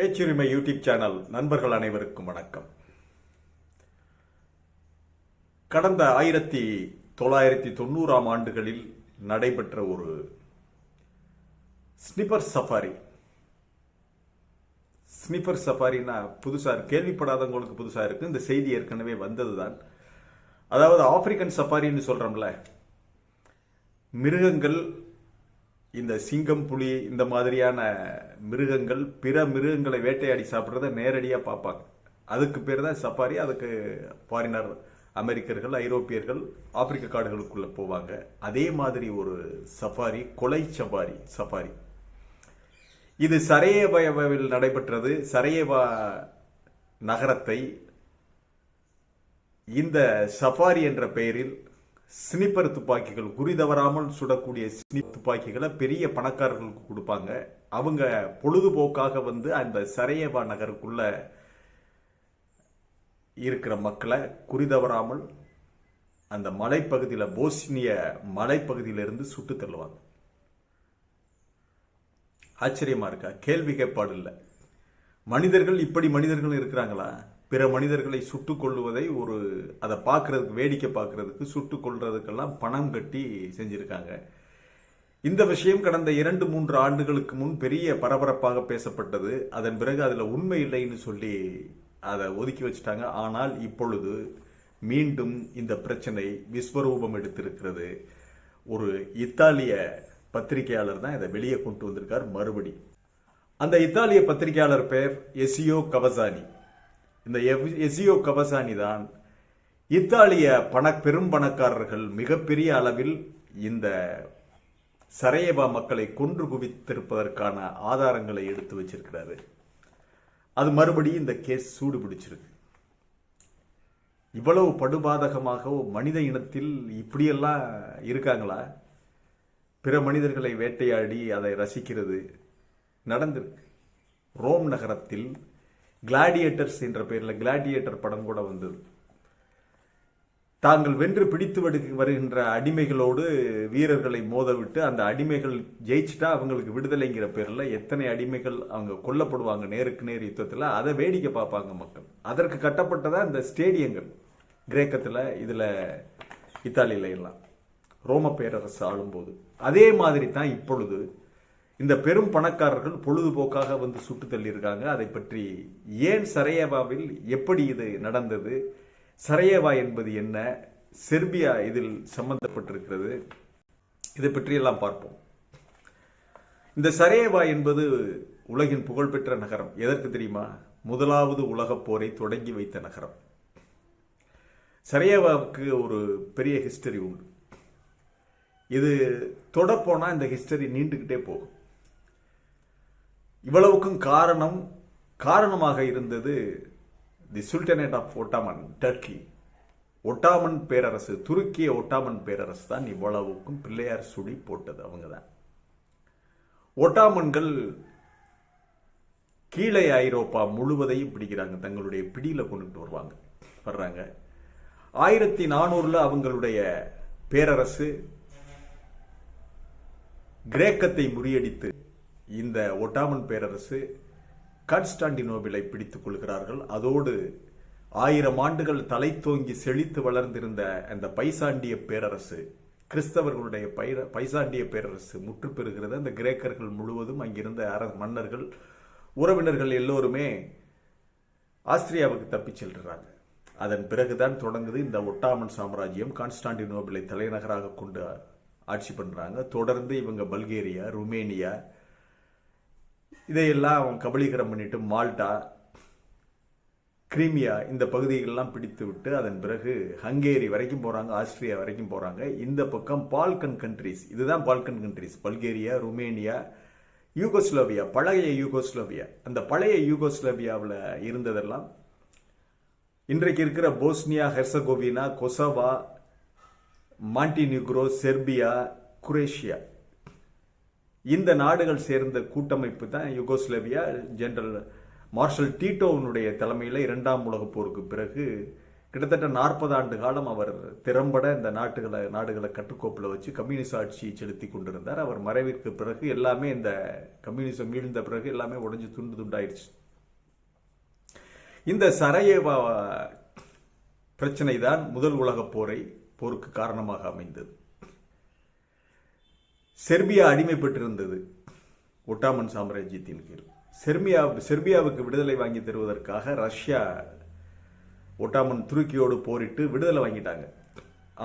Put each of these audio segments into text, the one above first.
பேச்சுரிமை YouTube channel நண்பர்கள் அனைவருக்கும் வணக்கம். கடந்த ஆயிரத்தி தொள்ளாயிரத்தி தொண்ணூறாம் ஆண்டுகளில் நடைபெற்ற ஒரு ஸ்னிப்பர் சஃபாரி. ஸ்னிப்பர் சஃபாரினா புதுசாக கேள்விப்படாதவங்களுக்கு புதுசாக இருக்கு. இந்த செய்தி ஏற்கனவே வந்ததுதான். அதாவது ஆப்பிரிக்கன் சஃபாரின்னு சொல்றோம்ல மிருகங்கள் இந்த சிங்கம் புலி இந்த மாதிரியான மிருகங்கள் பிற மிருகங்களை வேட்டையாடி சாப்பிட்றத நேரடியாக பார்ப்பாங்க. அதுக்கு பேர் தான் சஃபாரி. அதுக்கு ஃபாரினர் அமெரிக்கர்கள் ஐரோப்பியர்கள் ஆப்பிரிக்க காடுகளுக்குள்ளே போவாங்க. அதே மாதிரி ஒரு சஃபாரி கொலை சஃபாரி சஃபாரி. இது சரையேவாவில் நடைபெற்றது. சரையேவா நகரத்தை இந்த சஃபாரி என்ற பெயரில் ஸ்னிப்பர் துப்பாக்கிகள் குறி தவறாமல் சுடக்கூடிய ஸ்னிப் துப்பாக்கிகளை பெரிய பணக்காரர்களுக்கு கொடுப்பாங்க. அவங்க பொழுதுபோக்காக வந்து அந்த சரையவா நகருக்குள்ள இருக்கிற மக்களை குறி தவறாமல் அந்த மலைப்பகுதியில் போஸ்னிய மலைப்பகுதியிலிருந்து சுட்டு தள்ளுவாங்க. ஆச்சரியமா இருக்கா? கேள்வி கேட்பாடு இல்லை. மனிதர்கள் இப்படி மனிதர்கள் இருக்கிறாங்களா? பிற மனிதர்களை சுட்டு கொள்ளுவதை ஒரு அதை பார்க்கறதுக்கு வேடிக்கை பார்க்கறதுக்கு சுட்டு கொள்றதுக்கெல்லாம் பணம் கட்டி செஞ்சிருக்காங்க. இந்த விஷயம் கடந்த இரண்டு மூன்று ஆண்டுகளுக்கு முன் பெரிய பரபரப்பாக பேசப்பட்டது. அதன் பிறகு அதில் உண்மை இல்லைன்னு சொல்லி அதை ஒதுக்கி வச்சுட்டாங்க. ஆனால் இப்பொழுது மீண்டும் இந்த பிரச்சனை விஸ்வரூபம் எடுத்திருக்கிறது. ஒரு இத்தாலிய பத்திரிகையாளர் தான் இதை வெளியே கொண்டு வந்திருக்கார் மறுபடி. அந்த இத்தாலிய பத்திரிகையாளர் பெயர் எசியோ கவசானி. இந்த எசியோ கவசானி தான் இத்தாலிய பண பெரும் பணக்காரர்கள் மிகப்பெரிய அளவில் இந்த சரையபா மக்களை கொன்று குவித்திருப்பதற்கான ஆதாரங்களை எடுத்து வச்சிருக்கிறாரு. அது மறுபடியும் இந்த கேஸ் சூடு பிடிச்சிருக்கு. இவ்வளவு படுபாதகமாக மனித இனத்தில் இப்படியெல்லாம் இருக்காங்களா? பிற மனிதர்களை வேட்டையாடி அதை ரசிக்கிறது நடந்திருக்கு. ரோம் நகரத்தில் கிளாடியேட்டர்ஸ் என்ற பெயரில் கிளாடியேட்டர் படம் கூட வந்தது. தாங்கள் வென்று பிடித்து வருகின்ற அடிமைகளோடு வீரர்களை மோதவிட்டு அந்த அடிமைகள் ஜெயிச்சுட்டா அவங்களுக்கு விடுதலைங்கிற பேரில் எத்தனை அடிமைகள் அவங்க கொல்லப்படுவாங்க நேருக்கு நேர் யுத்தத்தில் அதை வேடிக்கை பார்ப்பாங்க மக்கள். அதற்கு கட்டப்பட்டதாக இந்த ஸ்டேடியங்கள். கிரேக்கத்தில் இதில் இத்தாலியில எல்லாம். ரோம பேரரசு ஆளும்போது. அதே மாதிரி தான் இப்பொழுது இந்த பெரும் பணக்காரர்கள் பொழுதுபோக்காக வந்து சுட்டு தள்ளியிருக்காங்க. அதை பற்றி ஏன் சரையவாவில் எப்படி இது நடந்தது? சரையவா என்பது என்ன? செர்பியா இதில் சம்பந்தப்பட்டிருக்கிறது. இதை பற்றியெல்லாம் பார்ப்போம். இந்த சரையவா என்பது உலகின் புகழ்பெற்ற நகரம். எதற்கு தெரியுமா? முதலாவது உலகப் போரை தொடங்கி வைத்த நகரம். சரையவாவுக்கு ஒரு பெரிய ஹிஸ்டரி உண்டு. இது தொடப்போனால் இந்த ஹிஸ்டரி நீண்டுக்கிட்டே போகும். இவ்வளவுக்கும் காரணம் காரணமாக இருந்தது the sultanate of Ottoman Turkey Ottoman பேரரசு துருக்கிய ஒட்டாமன் பேரரசு தான் இவ்வளவுக்கும் பிள்ளையார் சுடி போட்டது அவங்க தான் ஒட்டாமன்கள் கீழே ஐரோப்பா முழுவதையும் பிடிக்கிறாங்க. தங்களுடைய பிடியில் கொண்டுட்டு வருவாங்க. வர்றாங்க. ஆயிரத்தி நானூறில் அவங்களுடைய பேரரசு கிரேக்கத்தை முறியடித்து இந்த ஒட்டாமன் பேரரசு கான்ஸ்டாண்டினோபிளை பிடித்துக் கொள்கிறார்கள். அதோடு ஆயிரம் ஆண்டுகள் தலை தோங்கி செழித்து வளர்ந்திருந்த அந்த பைசாண்டிய பேரரசு கிறிஸ்தவர்களுடைய பைர- பைசாண்டிய பேரரசு முற்று பெறுகிறது. அந்த கிரேக்கர்கள் முழுவதும் அங்கிருந்த அர மன்னர்கள் உறவினர்கள் எல்லோருமே ஆஸ்திரியாவுக்கு தப்பிச் செல்கிறாங்க. அதன் பிறகுதான் தொடங்குது இந்த ஒட்டாமன் சாம்ராஜ்யம். கான்ஸ்டாண்டினோபிளை தலைநகராக கொண்டு ஆட்சி பண்ணுறாங்க தொடர்ந்து இவங்க பல்கேரியா ருமேனியா இதையெல்லாம் அவன் கபலீகரம் பண்ணிட்டு மால்டா கிரீமியா இந்த பகுதிகளெல்லாம் பிடித்து விட்டு அதன் பிறகு ஹங்கேரி வரைக்கும் போகிறாங்க ஆஸ்திரியா வரைக்கும் போகிறாங்க இந்த பக்கம் பால்கன் கண்ட்ரீஸ் இதுதான் Balkan countries Bulgaria Romania Yugoslavia பழைய யூகோஸ்லோவியா. அந்த பழைய யூகோஸ்லோவியாவில் இருந்ததெல்லாம் இன்றைக்கு இருக்கிற Bosnia Herzegovina Kosovo Montenegro Serbia Croatia. இந்த நாடுகள் சேர்ந்த கூட்டமைப்பு தான் யுகோஸ்லேவியா ஜெனரல் மார்ஷல் டீட்டோவினுடைய தலைமையில் இரண்டாம் உலகப் போருக்கு பிறகு கிட்டத்தட்ட நாற்பது ஆண்டு காலம் அவர் திறம்பட இந்த நாட்டுகளை நாடுகளை கட்டுக்கோப்பில் வச்சு கம்யூனிஸ்ட் ஆட்சியை செலுத்தி கொண்டிருந்தார். அவர் மறைவிற்கு பிறகு எல்லாமே இந்த கம்யூனிசம் வீழ்ந்த பிறகு எல்லாமே உடஞ்சி துண்டு துண்டாயிடுச்சு இந்த சரையேவா பிரச்சனை தான் முதல் உலகப் போரை போருக்கு காரணமாக அமைந்தது. செர்பியா அடிமைப்பட்டிருந்தது. ஒட்டாமன் சாம்ராஜ்யத்தின் கீழ். செர்பியா செர்பியாவுக்கு விடுதலை வாங்கி தருவதற்காக ரஷ்யா ஒட்டாமன் துருக்கியோடு போரிட்டு விடுதலை வாங்கிட்டாங்க.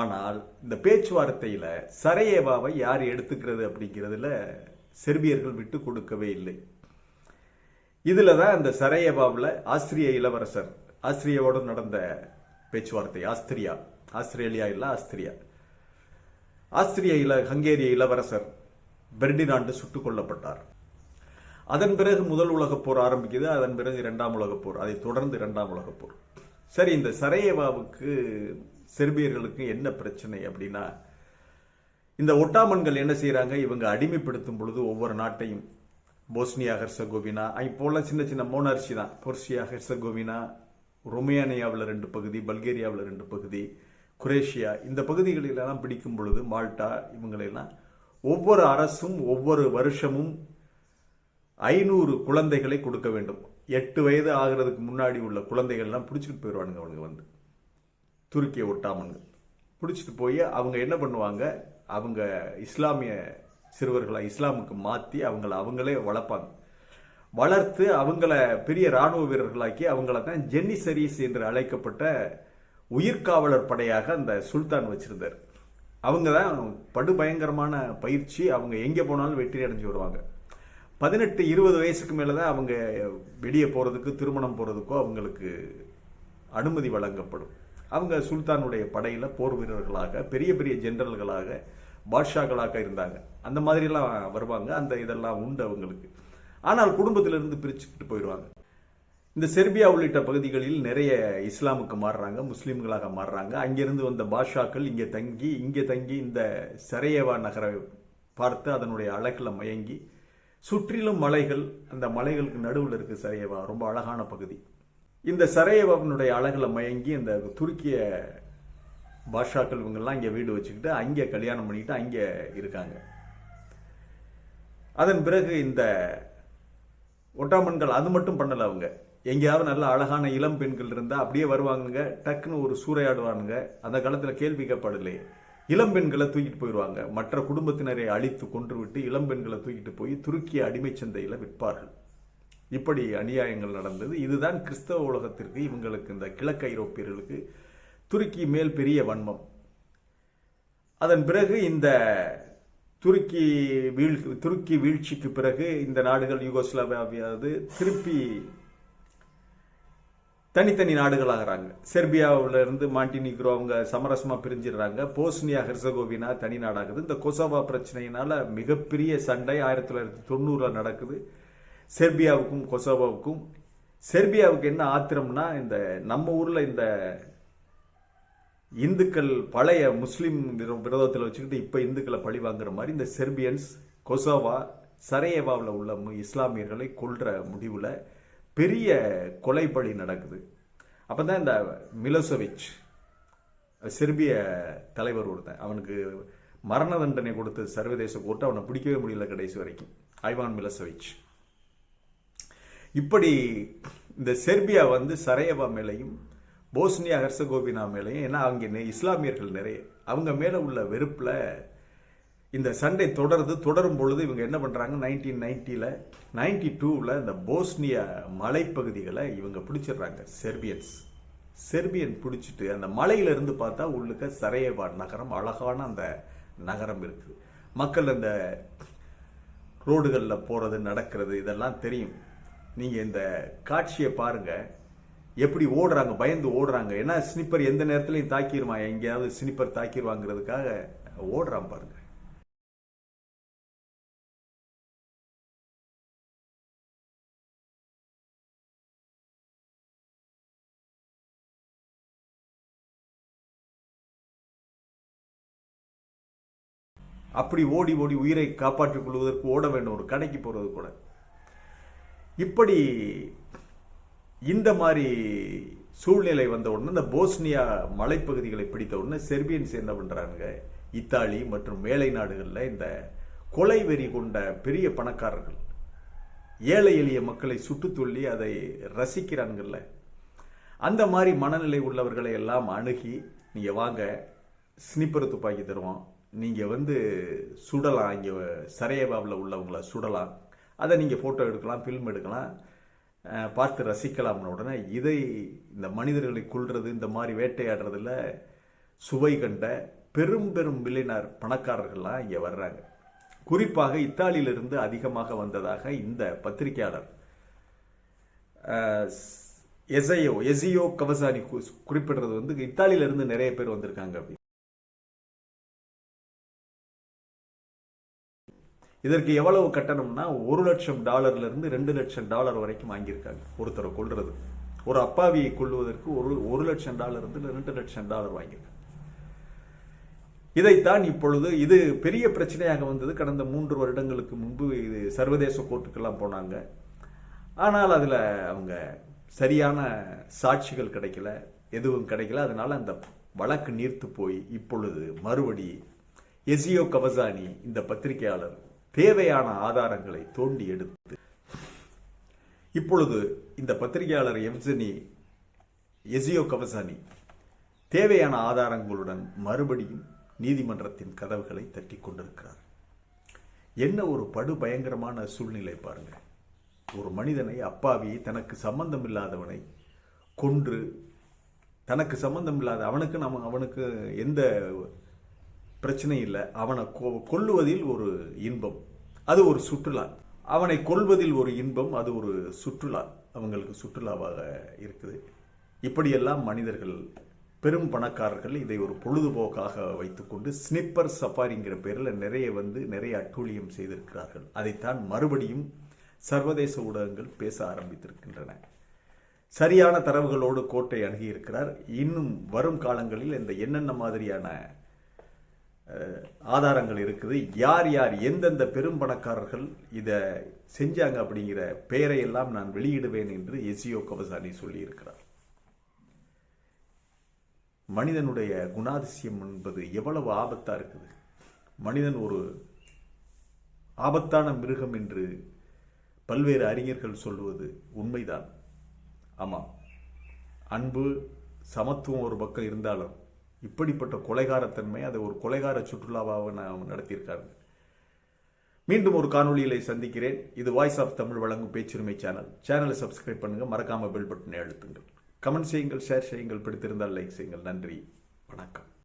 ஆனால் இந்த பேச்சுவார்த்தையில் சரையேவாவை யார் எடுத்துக்கிறது அப்படிங்கிறதுல செர்பியர்கள் விட்டு கொடுக்கவே இல்லை. இதில் தான் இந்த சரையேவாவில் ஆஸ்திரிய இளவரசர் ஆஸ்திரியாவோடு நடந்த பேச்சுவார்த்தை ஆஸ்திரியா. ஆஸ்திரேலியா இல்லை ஆஸ்திரியா. ஆஸ்திரிய இல ஹங்கேரிய இளவரசர் பெர்டினாண்டு சுட்டுக் கொல்லப்பட்டார். அதன் பிறகு முதல் உலகப் போர் ஆரம்பிக்குது அதன் பிறகு இரண்டாம் உலகப் போர் அதை தொடர்ந்து இரண்டாம் உலகப் போர். சரி இந்த சரையேவாவுக்கு செர்பியர்களுக்கு என்ன பிரச்சனை அப்படின்னா இந்த ஒட்டாமன்கள் என்ன செய்கிறாங்க இவங்க அடிமைப்படுத்தும் பொழுது ஒவ்வொரு நாட்டையும் போஸ்னியா ஹெர்சகோவினா இப்போலாம் சின்ன சின்ன மோனர்ச்சி தான். போர்சியா ஹெர்சகோவினா ரொமேனியாவில் ரெண்டு பகுதி பல்கேரியாவில் ரெண்டு பகுதி குரேஷியா இந்த பகுதிகளிலெல்லாம் பிடிக்கும் பொழுது மால்டா இவங்களெல்லாம் ஒவ்வொரு அரசும் ஒவ்வொரு வருஷமும் ஐநூறு குழந்தைகளை கொடுக்க வேண்டும். எட்டு வயது ஆகிறதுக்கு முன்னாடி உள்ள குழந்தைகள்லாம் பிடிச்சிட்டு போயிடுவானுங்க அவனுங்க வந்து. துருக்கிய ஒட்டாமன்கள். பிடிச்சிட்டு போய் அவங்க என்ன பண்ணுவாங்க? அவங்க இஸ்லாமிய சிறுவர்களை இஸ்லாமுக்கு மாற்றி அவங்கள அவங்களே வளர்ப்பாங்க. வளர்த்து அவங்கள பெரிய ராணுவ வீரர்களாக்கி அவங்கள தான் ஜென்னிசரிஸ் என்று அழைக்கப்பட்ட உயிர்காவலர் படையாக அந்த சுல்தான் வச்சிருந்தார். அவங்க தான் படுபயங்கரமான பயிற்சி அவங்க எங்கே போனாலும் வெற்றி அடைஞ்சு வருவாங்க. பதினெட்டு இருபது வயசுக்கு மேலே தான் அவங்க வெளியே போகிறதுக்கு திருமணம் போகிறதுக்கோ அவங்களுக்கு அனுமதி வழங்கப்படும். அவங்க சுல்தானுடைய படையில் போர் வீரர்களாக பெரிய பெரிய ஜெனரல்களாக பாட்ஷாக்களாக இருந்தாங்க. அந்த மாதிரிலாம் வருவாங்க அந்த இதெல்லாம் உண்டு அவங்களுக்கு. ஆனால் குடும்பத்திலிருந்து பிரிச்சுக்கிட்டு போயிடுவாங்க. இந்த செர்பியா உள்ளிட்ட பகுதிகளில் நிறைய இஸ்லாமுக்கு மாறுறாங்க முஸ்லீம்களாக மாறுறாங்க. அங்கிருந்து வந்த பாஷாக்கள் இங்கே தங்கி இங்கே தங்கி இந்த சரையவா நகரை பார்த்து அதனுடைய அழகில் மயங்கி சுற்றிலும் மலைகள் அந்த மலைகளுக்கு நடுவில் இருக்கு சரையவா ரொம்ப அழகான பகுதி. இந்த சரையவாவினுடைய அழகில் மயங்கி இந்த துருக்கிய பாஷாக்கள் இவங்கெல்லாம் இங்கே வீடு வச்சுக்கிட்டு அங்கே கல்யாணம் பண்ணிக்கிட்டு அங்கே இருக்காங்க. அதன் பிறகு இந்த ஒட்டாமன்கள் அது மட்டும் பண்ணலை அவங்க. எங்கேயாவது நல்ல அழகான இளம் பெண்கள் இருந்தால் அப்படியே வருவாங்க டக்குன்னு ஒரு சூறையாடுவானுங்க. அந்த காலத்தில் கேள்வி கேட்பாடில்லையே இளம் பெண்களை தூக்கிட்டு போயிடுவாங்க. மற்ற குடும்பத்தினரை அழித்து கொன்று விட்டு இளம் பெண்களை தூக்கிட்டு போய் துருக்கிய அடிமை சந்தையில் விற்பார்கள். இப்படி அநியாயங்கள் நடந்தது. இதுதான் கிறிஸ்தவ உலகத்திற்கு இவங்களுக்கு இந்த கிழக்கு ஐரோப்பியர்களுக்கு துருக்கி மேல் பெரிய வன்மம். அதன் பிறகு இந்த துருக்கி வீழ் துருக்கி வீழ்ச்சிக்கு பிறகு இந்த நாடுகள் யூகோஸ்லாவியாவது திருப்பி தனித்தனி நாடுகளாகிறாங்க. செர்பியாவில் இருந்து மாண்டினிக்ரோ அவங்க சமரசமாக பிரிஞ்சிடுறாங்க. போஸ்னியா ஹெர்சகோவினா தனி நாடாகுது. இந்த கொசோவா பிரச்சனையினால மிகப்பெரிய சண்டை ஆயிரத்தி தொள்ளாயிரத்தி தொண்ணூறில் நடக்குது. செர்பியாவுக்கும் கொசோவாவுக்கும். செர்பியாவுக்கு என்ன ஆத்திரம்னா இந்த நம்ம ஊரில் இந்த இந்துக்கள் பழைய முஸ்லீம் விரோதத்தில் வச்சுக்கிட்டு இப்போ இந்துக்களை பழி வாங்குற மாதிரி இந்த செர்பியன்ஸ் கொசோவா சரையேவாவில் உள்ள மு- இஸ்லாமியர்களை கொள்கிற முடிவில் பெரிய கொலைப்பழி நடக்குது. அப்போ தான் இந்த மிலோசவிச் செர்பிய தலைவர் ஒருத்தன் அவனுக்கு மரண தண்டனை கொடுத்து சர்வதேச கோர்ட்டு அவனை பிடிக்கவே முடியல கடைசி வரைக்கும். ஐவான் மிலசவிச். இப்படி இந்த செர்பியா வந்து சரையவா மேலையும் போஸ்னியா ஹெர்சகோவினா மேலையும் ஏன்னா அங்கே இஸ்லாமியர்கள் நிறைய அவங்க மேலே உள்ள வெறுப்பில் இந்த சண்டை தொடருது தொடரும் பொழுது இவங்க என்ன பண்ணுறாங்க நைன்டீன் நைன்ட்டியில் நைன்டி டூவில் இந்த போஸ்னியா மலைப்பகுதிகளை இவங்க பிடிச்சிடுறாங்க செர்பியன்ஸ். செர்பியன் பிடிச்சிட்டு அந்த மலையிலிருந்து பார்த்தா உள்ளுக்க சரையவா நகரம் அழகான அந்த நகரம் இருக்குது மக்கள் அந்த ரோடுகளில் போகிறது நடக்கிறது இதெல்லாம் தெரியும். நீங்கள் இந்த காட்சியை பாருங்கள் எப்படி ஓடுறாங்க பயந்து ஓடுறாங்க. ஏன்னா ஸ்னிப்பர் எந்த நேரத்திலையும் தாக்கிடுவான் எங்கேயாவது ஸ்னிப்பர் தாக்கிடுவாங்கிறதுக்காக ஓடுறான் பாருங்கள் அப்படி ஓடி ஓடி உயிரை காப்பாற்றிக் கொள்வதற்கு ஓட வேண்டும் ஒரு கடைக்கு போகிறது கூட. இப்படி இந்த மாதிரி சூழ்நிலை வந்த உடனே இந்த போஸ்னியா மலைப்பகுதிகளை பிடித்த உடனே செர்பியன்ஸ் என்ன பண்றாங்க? இத்தாலி மற்றும் மேலை நாடுகளில் இந்த கொலை வெறி கொண்ட பெரிய பணக்காரர்கள். ஏழை எளிய மக்களை சுட்டுத் அதை ரசிக்கிறாங்கல்ல அந்த மாதிரி மனநிலை உள்ளவர்களை எல்லாம் அணுகி நீங்கள் வாங்க ஸ்னிப்பர் துப்பாக்கி தருவோம். நீங்கள் வந்து சுடலாம். இங்கே சரையபாவில் உள்ளவங்கள சுடலாம். அதை நீங்கள் ஃபோட்டோ எடுக்கலாம் ஃபில்ம் எடுக்கலாம். பார்த்து ரசிக்கலாம்னு உடனே. இதை இந்த மனிதர்களை கொள்வது இந்த மாதிரி வேட்டையாடுறதுல சுவை கண்ட பெரும் பெரும் மில்லினார் பணக்காரர்கள்லாம் இங்கே வர்றாங்க. குறிப்பாக இத்தாலியிலிருந்து அதிகமாக வந்ததாக இந்த பத்திரிகையாளர் எசையோ எசியோ கவசானி கு- குறிப்பிடுறது வந்து இத்தாலியில இருந்து நிறைய பேர் வந்திருக்காங்க இதற்கு எவ்வளவு கட்டணம்னா ஒரு லட்சம் டாலர்லேருந்து ரெண்டு லட்சம் டாலர் வரைக்கும் வாங்கியிருக்காங்க. ஒருத்தரை கொள்வது ஒரு அப்பாவியை கொள்வதற்கு ஒரு ஒரு லட்சம் டாலர் இருந்து ரெண்டு லட்சம் டாலர் வாங்கியிருக்காங்க. இதைத்தான் இப்பொழுது இது பெரிய பிரச்சனையாக வந்தது. கடந்த மூன்று வருடங்களுக்கு முன்பு இது சர்வதேச கோர்ட்டுக்கெல்லாம் போனாங்க. ஆனால் அதில் அவங்க சரியான சாட்சிகள் கிடைக்கல எதுவும் கிடைக்கல. அதனால அந்த வழக்கு நீர்த்து போய் இப்பொழுது மறுபடி எசியோ கவசானி இந்த பத்திரிகையாளர் தேவையான ஆதாரங்களை தோண்டி எடுத்து. இப்பொழுது இந்த பத்திரிகையாளர் எவ்ஜனி எசியோ கவசானி தேவையான ஆதாரங்களுடன் மறுபடியும் நீதிமன்றத்தின் கதவுகளை தட்டி கொண்டிருக்கிறார். என்ன ஒரு படு பயங்கரமான சூழ்நிலை பாருங்க. ஒரு மனிதனை அப்பாவி தனக்கு சம்பந்தம் இல்லாதவனை கொன்று தனக்கு சம்பந்தம் இல்லாத அவனுக்கு நம்ம அவனுக்கு எந்த பிரச்சனை இல்லை. அவனை கொ- கொல்லுவதில் ஒரு இன்பம். அது ஒரு சுற்றுலா. அவனை கொல்வதில் ஒரு இன்பம் அது ஒரு சுற்றுலா. அவங்களுக்கு சுற்றுலாவாக இருக்குது. இப்படியெல்லாம் மனிதர்கள் பெரும் பணக்காரர்கள் இதை ஒரு பொழுதுபோக்காக வைத்துக்கொண்டு ஸ்னிப்பர் சஃபாரிங்கிற பேரில் நிறைய வந்து நிறைய அட்டூழியம் செய்திருக்கிறார்கள். அதைத்தான் மறுபடியும் சர்வதேச ஊடகங்கள் பேச ஆரம்பித்திருக்கின்றன. சரியான தரவுகளோடு கோட்டை அணுகியிருக்கிறார். இன்னும் வரும் காலங்களில் இந்த என்னென்ன மாதிரியான ஆதாரங்கள் இருக்குது. யார் யார் எந்தெந்த பெரும் பணக்காரர்கள் இதை செஞ்சாங்க அப்படிங்கிற பெயரையெல்லாம் நான் வெளியிடுவேன் என்று எசியோ கவசானி சொல்லியிருக்கிறார். மனிதனுடைய குணாதிசயம் என்பது எவ்வளவு ஆபத்தாக இருக்குது? மனிதன் ஒரு ஆபத்தான மிருகம் என்று பல்வேறு அறிஞர்கள் சொல்வது உண்மைதான். ஆமாம். அன்பு சமத்துவம் ஒரு பக்கம் இருந்தாலும் இப்படிப்பட்ட கொலைகாரத்தன்மை அதை ஒரு கொலைகார சுற்றுலாவாக நான் நடத்தியிருக்காருங்க மீண்டும் ஒரு காணொளியிலே சந்திக்கிறேன். இது வாய்ஸ் ஆஃப் தமிழ் வழங்கும் பேச்சுரிமை சேனல் சேனலை சப்ஸ்கிரைப் பண்ணுங்க. மறக்காம பெல் பட்டனை அழுத்துங்கள். கமெண்ட் செய்யுங்கள் ஷேர் செய்யுங்கள். பிடித்திருந்தால் லைக் செய்யுங்கள். நன்றி. வணக்கம்.